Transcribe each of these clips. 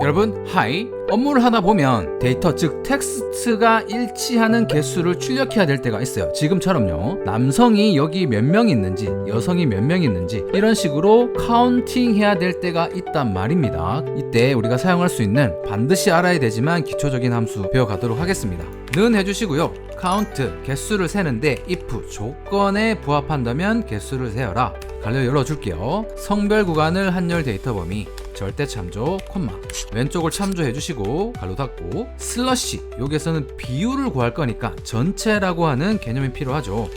여러분 하이. 업무를 하다 보면 데이터 즉 텍스트가 일치하는 개수를 출력해야 될 때가 있어요. 지금처럼요. 남성이 여기 몇 명 있는지 여성이 몇 명 있는지 이런 식으로 카운팅 해야 될 때가 있단 말입니다. 이때 우리가 사용할 수 있는 반드시 알아야 되지만 기초적인 함수 배워가도록 하겠습니다. 는 해주시고요. 카운트 개수를 세는데 if 조건에 부합한다면 개수를 세어라. 갈려 열어줄게요. 성별 구간을 한열 데이터 범위 절대 참조 콤마. 왼쪽을 참조해 주시고 갈로 닫고 슬러시. 여기에서는 비율을 구할 거니까 전체라고 하는 개념이 필요하죠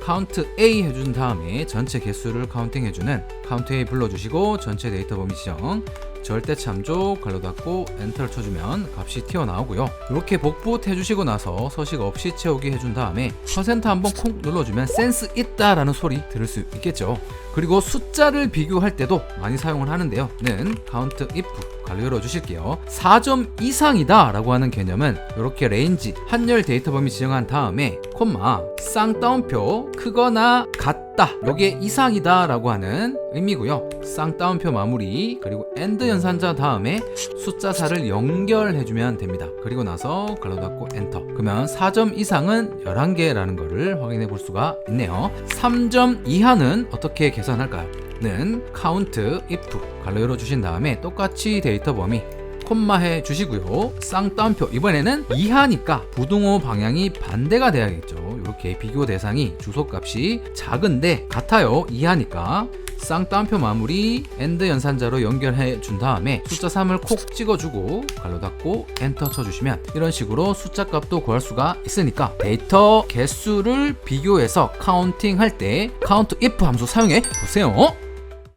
카운트 A 해준 다음에 전체 개수를 카운팅 해주는 카운트 A 불러주시고 전체 데이터 범위 지정 절대 참조 갈로 닫고 엔터를 쳐주면 값이 튀어나오고요. 이렇게 복붙 해주시고 나서 서식 없이 채우기 해준 다음에 퍼센트 한번 콩 눌러주면 센스 있다 라는 소리 들을 수 있겠죠. 그리고 숫자를 비교할 때도 많이 사용을 하는데요. 는 카운트 if 갈로 열어주실게요. 4점 이상이다 라고 하는 개념은 이렇게 레인지 한열 데이터 범위 지정한 다음에 콤마 쌍따옴표 크거나 같다. 요게 이상이다 라고 하는 의미고요. 쌍따옴표 마무리 그리고 엔드 연산자 다음에 숫자 4를 연결해주면 됩니다. 그리고 나서 갈로 닫고 엔터. 그러면 4점 이상은 11개라는 것을 확인해 볼 수가 있네요. 3점 이하는 어떻게 계산할까요? 는 카운트 if 갈로 열어주신 다음에 똑같이 데이터 범위 콤마 해 주시고요. 쌍따옴표 이번에는 이하니까 부등호 방향이 반대가 돼야겠죠. 이렇게 비교 대상이 주소값이 작은데 같아요. 이하니까 쌍따옴표 마무리 엔드 연산자로 연결해 준 다음에 숫자 3을 콕 찍어주고 갈로 닫고 엔터 쳐주시면 이런 식으로 숫자 값도 구할 수가 있으니까 데이터 개수를 비교해서 카운팅 할 때 카운트 if 함수 사용해 보세요.